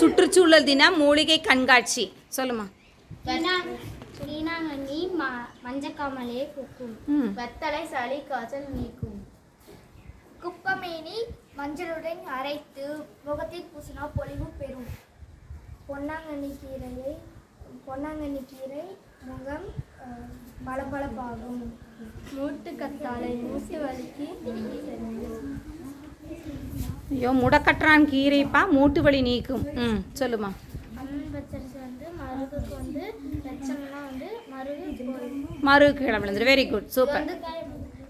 சுற்றுச்சூழல் தினம் மூலிகை கண்காட்சி. சொல்லுமா. வீணாங்கண்ணி ம மஞ்சக்காமலே பூக்கும். வெத்தலை சளி காய்ச்சல் நீக்கும். குப்பமேனி மஞ்சளுடன் அரைத்து முகத்தில் பூசினா பொலிவு பெறும். பொன்னாங்கண்ணி கீரையை பொன்னாங்கண்ணி கீரை முகம் பளபளப்பாகும். மூட்டு கத்தாழை மூட்டு வலிக்கு. ஐயோ முடக்கற்றான் கீரைப்பா மூட்டு வலி நீக்கும். ம் சொல்லுமா. மருகு கீழே விழுந்துரு வெரி குட் சூப்பர்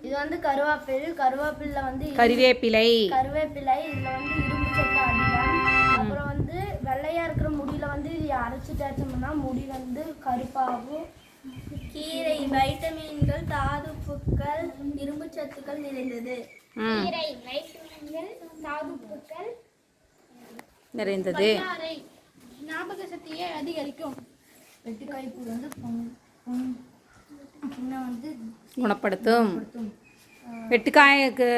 இது வந்து கருவேப்பில் கருவேப்பில்ல வந்து கறிவேப்பிலை. கருவேப்பிலை இதுல வந்து இரும்பு சத்து அதிகம். அப்புறம் வந்து வெள்ளையா இருக்கிற முடியில வந்து இது அரைச்சு தேய்ச்சோம்னா முடி வந்து கருப்பாகும். கீரை வைட்டமின்கள் தாதுப்புக்கள் இரும்பு சத்துக்கள் நிறைந்தது. கீரை வைட்டமின்கள் தாதுப்புக்கள் நிறைந்தது. ஞாபக சக்தியை அதிகரிக்கும். வெட்டுக்காய்ப்பு வந்து வந்து குணப்படுத்தும். வெட்டுக்காயக்கு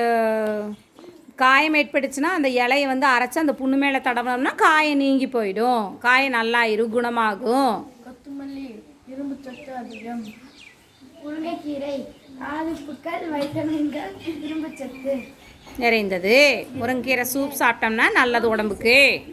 காயம் ஏற்பட்டுச்சுன்னா அந்த இலையை வந்து அரைச்சி அந்த புண்ணு மேலே தடவினோம்னா காயம் நீங்கி போயிடும். காயம் நல்லாயிரும் குணமாகும். கொத்தமல்லி இரும்பு சத்து அதிகம். முருங்கைக்கீரை ஆதிப்புக்கள் வைட்டமின்கள் இரும்புச்சத்து. நிறைந்தது. முருங்கைக்கீரை சூப் சாப்பிட்டோம்னா நல்லது உடம்புக்கு.